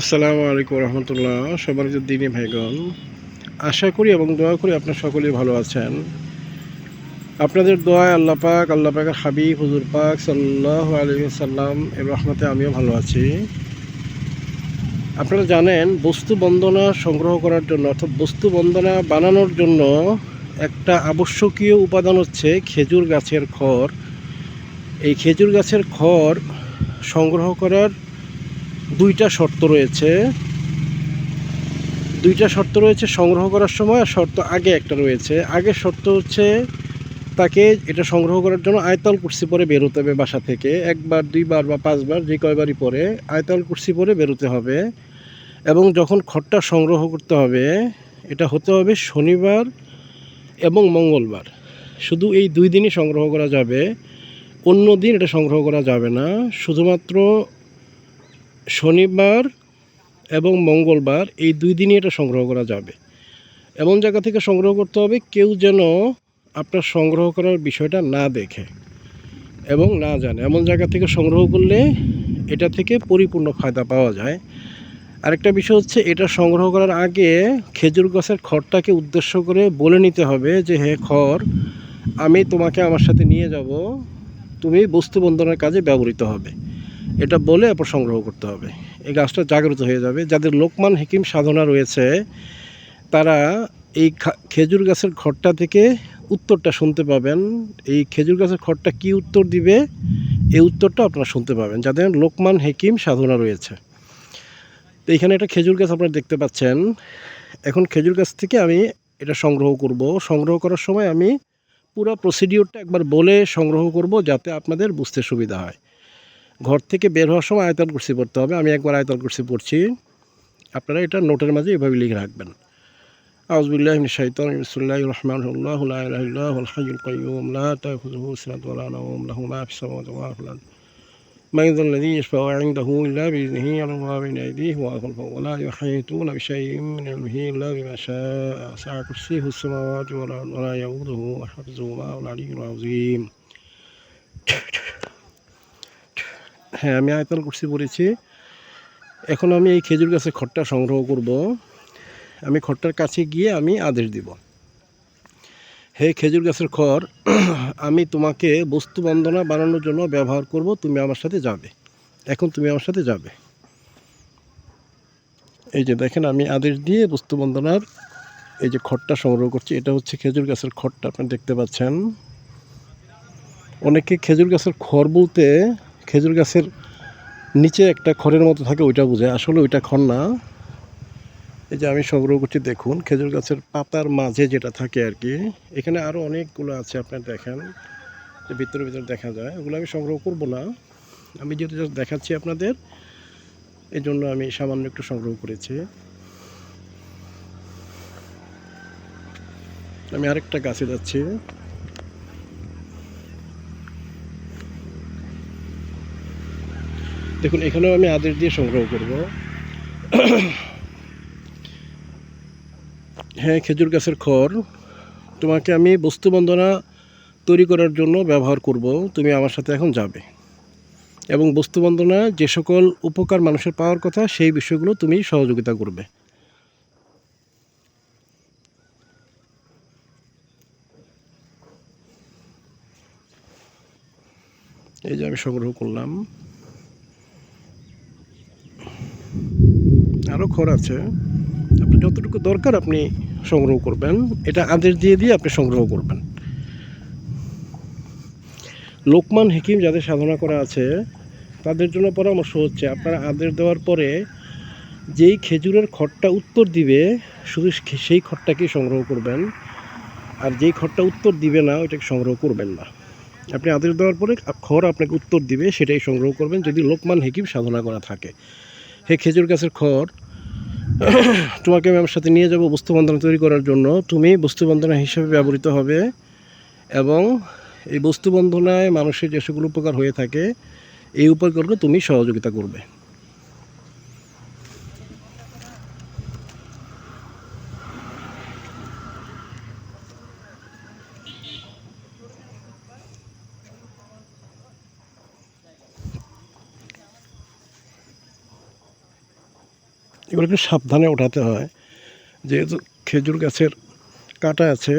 আসসালামু আলাইকুম রহমতুল্লাহ, সবার দিনী ভাইগণ, আশা করি এবং দোয়া করি আপনার সকলেই ভালো আছেন। আপনাদের দোয়ায় আল্লাহ পাক, আল্লাহ পাকের হাবিব, হুজুর পাক সাল্লাহ আলহি সাল্লাম এর রহমতে আমিও ভালো আছি। আপনারা জানেন, বস্তু বন্দনা সংগ্রহ করার জন্য, অর্থাৎ বস্তু বন্দনা বানানোর জন্য একটা আবশ্যকীয় উপাদান হচ্ছে খেজুর গাছের খড়। এই খেজুর গাছের খড় সংগ্রহ করার দুইটা শর্ত রয়েছে। দুইটা শর্ত রয়েছে সংগ্রহ করার সময় আর শর্ত আগে একটা রয়েছে। আগের শর্ত হচ্ছে তাকে এটা সংগ্রহ করার জন্য আয়তাল কুর্সি পরে বেরোতে হবে বাসা থেকে। একবার, দুইবার বা পাঁচবার যে কয়বারই পরে আয়তাল কুর্সি পরে বেরোতে হবে এবং যখন খড়টা সংগ্রহ করতে হবে, এটা হতে হবে শনিবার এবং মঙ্গলবার। শুধু এই দুই দিনই সংগ্রহ করা যাবে, অন্য দিন এটা সংগ্রহ করা যাবে না। শুধুমাত্র শনিবার এবং মঙ্গলবার এই দুই দিনই এটা সংগ্রহ করা যাবে। এমন জায়গা থেকে সংগ্রহ করতে হবে কেউ যেন আপনার সংগ্রহ করার বিষয়টা না দেখে এবং না জানে। এমন জায়গা থেকে সংগ্রহ করলে এটা থেকে পরিপূর্ণ ফায়দা পাওয়া যায়। আরেকটা বিষয় হচ্ছে, এটা সংগ্রহ করার আগে খেজুর গাছের খড়টাকে উদ্দেশ্য করে বলে নিতে হবে যে, হে খড়, আমি তোমাকে আমার সাথে নিয়ে যাব। তুমি বস্তু বন্ধনের কাজে ব্যবহৃত হবে। এটা বলে এরপর সংগ্রহ করতে হবে। এই গাছটা জাগ্রত হয়ে যাবে। যাদের লোকমান হেকিম সাধনা রয়েছে, তারা এই খেজুর গাছের খড়টা থেকে উত্তরটা শুনতে পাবেন। এই খেজুর গাছের খড়টা কি উত্তর দিবে? এই উত্তরটা আপনারা শুনতে পাবেন। যাদের লোকমান হেকিম সাধনা রয়েছে। তো এখানে একটা খেজুর গাছ আপনারা দেখতে পাচ্ছেন। এখন খেজুর গাছ থেকে আমি এটা সংগ্রহ করব। সংগ্রহ করার সময় আমি পুরো প্রসিডিওরটা একবার বলে সংগ্রহ করব, যাতে আপনাদের বুঝতে সুবিধা হয়। ঘর থেকে বের হওয়ার সময় আয়তাল কুর্সি পড়তে হবে আমি একবার আয়তাল কুর্সি পড়ছি আপনারা এটা নোটের মাঝে এভাবে লিখে রাখবেন আউজবিল্লাহ শাইতান বিসমিল্লাহির রহমানির রহিম লা ইলাহা ইল্লাহুল হাইয়ুল কাইয়্যুম লা তাখুযুহু সিনাতুন ওয়া লা নাওম লাহু মা ফিস সামাওয়াতি ওয়া মা ফিল আরদ من ذا الذي يشفع عنده إلا بإذنه يعلم ما بين أيديه وما خلفه ولا يحيطون بشيء من علمه إلا بما شاء سع كرسيه السماوات والأرض ولا يؤوده حفظهما وهو العلي العظيم হ্যাঁ আমি আয়তাল কুর্সি পড়েছি। এখন আমি এই খেজুর গাছের খড়টা সংগ্রহ করব। আমি খড়টার কাছে গিয়ে আমি আদেশ দিব। হে খেজুর গাছের খড়, আমি তোমাকে বস্তু বন্দনা বানানোর জন্য ব্যবহার করব, তুমি আমার সাথে যাবে। এখন তুমি আমার সাথে যাবে। এই যে দেখেন, আমি আদেশ দিয়ে বস্তু বন্দনার এই যে খড়টা সংগ্রহ করছি, এটা হচ্ছে খেজুর গাছের খড়টা, আপনি দেখতে পাচ্ছেন। অনেকে খেজুর গাছের খড় বলতে খেজুর গাছের নিচে একটা খড়ের মতো থাকে, ওইটা বোঝায় আসলে ওইটা খড় না। এই যে আমি সংগ্রহ করছি, দেখুন, খেজুর গাছের পাতার মাঝে যেটা থাকে আর কি, এখানে আরও অনেকগুলো আছে, আপনার দেখেন। যে ভিতরে ভিতরে দেখা যায়, ওগুলো আমি সংগ্রহ করব না। আমি যেহেতু just দেখাচ্ছি আপনাদের এই জন্য আমি সামান্য একটু সংগ্রহ করেছি। আমি আরেকটা গাছে যাচ্ছি। দেখুন, এখানেও আমি আদেশ দিয়ে সংগ্রহ করব। হ্যাঁ খেজুর গাছের খড়। তোমাকে আমি বস্তুবন্দনা তৈরি করার জন্য ব্যবহার করব। তুমি আমার সাথে এখন যাবে। এবং বস্তু বন্দনা যে সকল উপকার মানুষের পাওয়ার কথা, সেই বিষয়গুলো তুমি সহযোগিতা করবে। এই যে আমি সংগ্রহ করলাম। আরও খড় আছে। আপনি যতটুকু দরকার আপনি সংগ্রহ করবেন। এটা আদেশ দিয়ে দিয়ে আপনি সংগ্রহ করবেন। লোকমান হেকিম যাদের সাধনা করা আছে, তাদের জন্য পরামর্শ হচ্ছে, আপনারা আদেশ দেওয়ার পরে যেই খেজুরের খড়টা উত্তর দিবে, শুধু সেই খড়টাকেই সংগ্রহ করবেন। আর যেই খড়টা উত্তর দিবে না, ওইটাকে সংগ্রহ করবেন না। আপনি আদেশ দেওয়ার পরে খড় আপনাকে উত্তর দিবে, সেটাই সংগ্রহ করবেন। যদি লোকমান হেকিম সাধনা করা থাকে। হে খেজুর গাছের খড়, তোমাকে আমি আমার সাথে নিয়ে যাব বস্তু বন্দনা তৈরি করার জন্য। তুমি বস্তু বন্দনা হিসেবে ব্যবহৃত হবে এবং এই বস্তু বন্ধনায় মানুষের যে সকল উপকার হয়ে থাকে, এই উপকারগুলো তুমি সহযোগিতা করবে। এগুলো একটু সাবধানে ওঠাতে হয়। যেহেতু খেজুর গাছের কাটা আছে।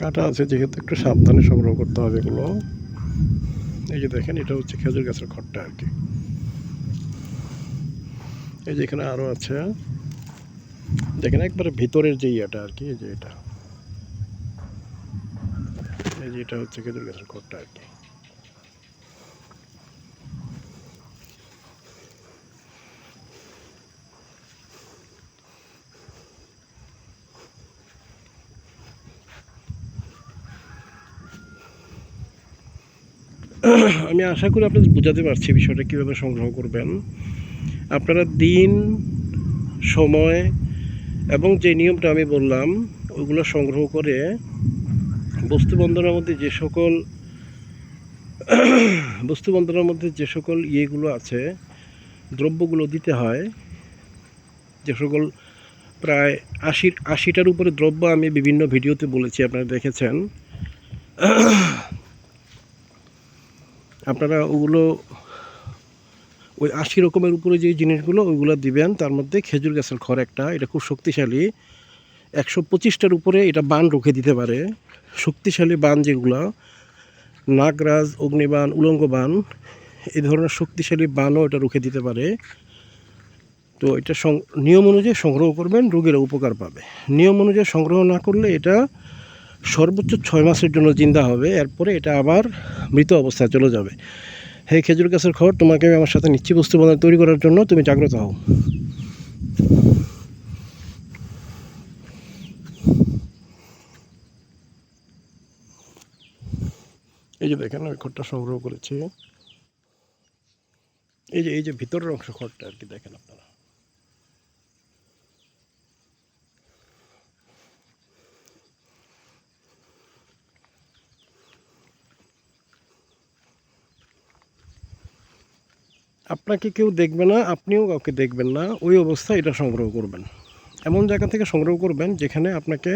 কাটা আছে যেহেতু একটু সাবধানে সংগ্রহ করতে হবে এগুলো। এই যে দেখেন, এটা হচ্ছে খেজুর গাছের খড়টা আর কি। এই যে এখানে আরও আছে। দেখেন, একবারে ভিতরের যে ইয়েটা আর কি, এই যে এটা এই যে এটা হচ্ছে খেজুর গাছের খড়টা আর কি। আমি আশা করি আপনাদের বোঝাতে পারছি বিষয়টা কীভাবে সংগ্রহ করবেন। আপনারা দিন, সময় এবং যে নিয়মটা আমি বললাম ওইগুলো সংগ্রহ করে বস্তুবন্ধনের মধ্যে যে সকল বস্তুবন্ধনের মধ্যে যে সকল ইয়েগুলো আছে, দ্রব্যগুলো দিতে হয়, যে সকল প্রায় আশি, আশিটার উপরে দ্রব্য আমি বিভিন্ন ভিডিওতে বলেছি, আপনারা দেখেছেন। আপনারা ওগুলো ওই আশি রকমের উপরে যে জিনিসগুলো, ওইগুলো দিবেন, তার মধ্যে খেজুর গাছের খড় একটা, এটা খুব শক্তিশালী। একশো পঁচিশটার উপরে এটা বান রুখে দিতে পারে। শক্তিশালী বান যেগুলো, নাগরাজ, অগ্নিবান উলঙ্গ বান এই ধরনের শক্তিশালী বানও এটা রুখে দিতে পারে। তো এটা নিয়ম অনুযায়ী সংগ্রহ করবেন রোগীরা উপকার পাবে। নিয়ম অনুযায়ী সংগ্রহ না করলে এটা সর্বোচ্চ ছয় মাসের জন্য জিন্দা হবে, এরপরে এটা আবার মৃত অবস্থায় চলে যাবে। হে খেজুর গাছের খড়, তোমাকে আমি আমার সাথে নিচ্ছি বস্তু বান্ধব তৈরি করার জন্য, তুমি জাগ্রত হও। এই যে দেখেন আমি খড়টা সংগ্রহ করেছি। এই যে এই যে ভিতরের অংশ খড়টা আর কি, দেখেন আপনারা। আপনাকে কেউ দেখবে না, আপনিও কাউকে দেখবেন না, ওই অবস্থায় এটা সংগ্রহ করবেন। এমন জায়গা থেকে সংগ্রহ করবেন যেখানে আপনাকে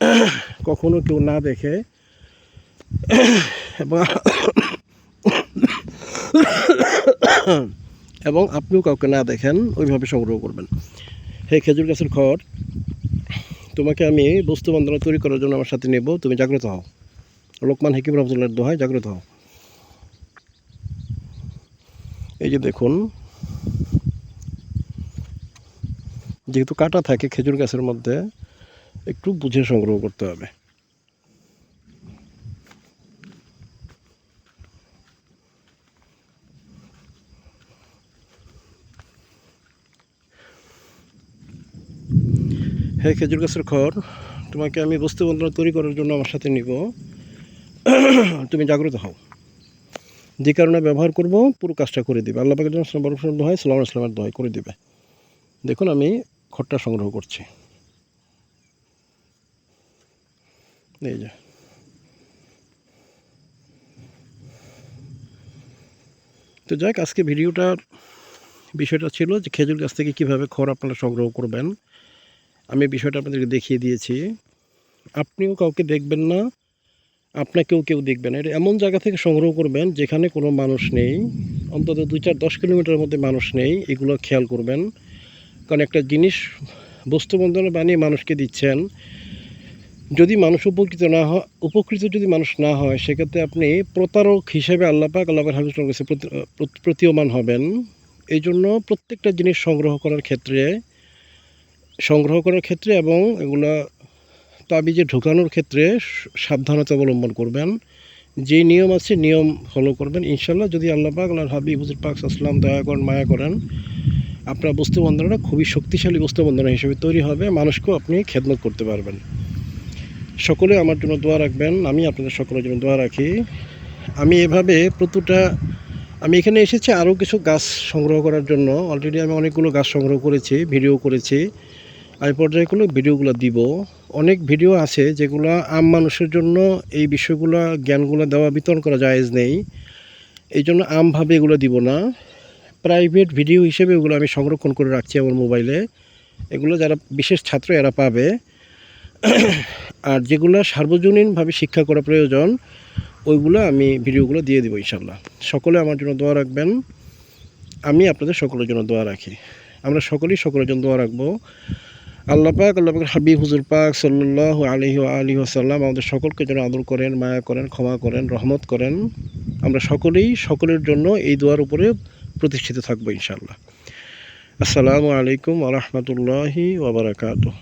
কখনো কেউ না দেখে এবং এবং আপনিও কাউকে না দেখেন, ওইভাবে সংগ্রহ করবেন। হে খেজুর গাছের খড়, তোমাকে আমি বস্তু বন্দনা তৈরি করার জন্য আমার সাথে নেব, তুমি জাগ্রত হও। লোকমান হেকিম রহমতুল্লাহ দোহায় জাগ্রত হও। এই যে দেখুন, যেহেতু কাটা থাকে খেজুর গাছের মধ্যে, একটু বুঝে সংগ্রহ করতে হবে। হ্যাঁ খেজুর গাছের খড়, তোমাকে আমি বস্তু বন্ধনা তৈরি করার জন্য আমার সাথে নিব। তুমি জাগ্রত হও। যে কারণে ব্যবহার করব, পুরো কাজটা করে দিবে। আল্লাহ পাকের জন্য বড় দোহাই, সালাম ইসলামের দোহাই করে দেবে। দেখুন, আমি খড়টা সংগ্রহ করছি। এই যে। তো যাক, আজকে ভিডিওটার বিষয়টা ছিল যে খেজুর গাছ থেকে কীভাবে খড় আপনারা সংগ্রহ করবেন। আমি বিষয়টা আপনাদেরকে দেখিয়ে দিয়েছি। আপনিও কাউকে দেখবেন না, আপনাকেও কেউ দেখবে না। এটা এমন জায়গা থেকে সংগ্রহ করবেন যেখানে কোনো মানুষ নেই, অন্তত দুই চার দশ কিলোমিটারের মধ্যে মানুষ নেই, এগুলো খেয়াল করবেন। কারণ একটা জিনিস বস্তু বন্ধনে বানিয়ে মানুষকে দিচ্ছেন, যদি মানুষ উপকৃত না হয় উপকৃত যদি মানুষ না হয়, সেক্ষেত্রে আপনি প্রতারক হিসেবে আল্লাপাক আল্লাহের হাবিজুর কাছে প্রতি- প্রতি- প্রতীয়মান হবেন। এই জন্য প্রত্যেকটা জিনিস সংগ্রহ করার ক্ষেত্রে সংগ্রহ করার ক্ষেত্রে এবং এগুলা তাবিজে ঢোকানোর ক্ষেত্রে সাবধানতা অবলম্বন করবেন। যে নিয়ম আছে নিয়ম ফলো করবেন ইনশাল্লাহ যদি আল্লাহ পাক, আল্লাহর হাবিব, হুজুর পাক আসলাম দয়া করেন, মায়া করেন, আপনার বস্তু বন্ধনটা খুবই শক্তিশালী বস্তু বন্ধন হিসেবে তৈরি হবে। মানুষকেও আপনি খেদমত করতে পারবেন। সকলে আমার জন্য দোয়া রাখবেন। আমি আপনাদের সকলের জন্য দোয়া রাখি। আমি এভাবে প্রতিটা, আমি এখানে এসেছি আরও কিছু গাছ সংগ্রহ করার জন্য। অলরেডি আমি অনেকগুলো গাছ সংগ্রহ করেছি ভিডিও করেছি। আমি পর্যায়গুলো ভিডিওগুলো দিব। অনেক ভিডিও আছে যেগুলো আম মানুষের জন্য এই বিষয়গুলো, জ্ঞানগুলো দেওয়া, বিতরণ করা জায়েজ নেই। এই জন্য আমভাবে এগুলো দিব না। প্রাইভেট ভিডিও হিসেবে এগুলো আমি সংরক্ষণ করে রাখছি আমার মোবাইলে। এগুলো যারা বিশেষ ছাত্র এরা পাবে। আর যেগুলো সার্বজনীনভাবে শিক্ষা করা প্রয়োজন, ওইগুলো আমি ভিডিওগুলো দিয়ে দেবো ইনশাল্লাহ সকলে আমার জন্য দোয়া রাখবেন। আমি আপনাদের সকলের জন্য দোয়া রাখি। আমরা সকলেই সকলের জন্য দোয়া রাখব। আল্লাহ পাক, আল্লাহ পাকের হাবিব, হুজুর পাক সাল্লাহ আলহি আলী আসাল্লাম আমাদের সকলকে যেন আদর করেন, মায়া করেন, ক্ষমা করেন, রহমত করেন। আমরা সকলেই সকলের জন্য এই দোয়ার উপরে প্রতিষ্ঠিত থাকব ইনশাল্লাহ আসসালামু আলাইকুম আ রহমতুল্লাহি ওবরাকাতুহ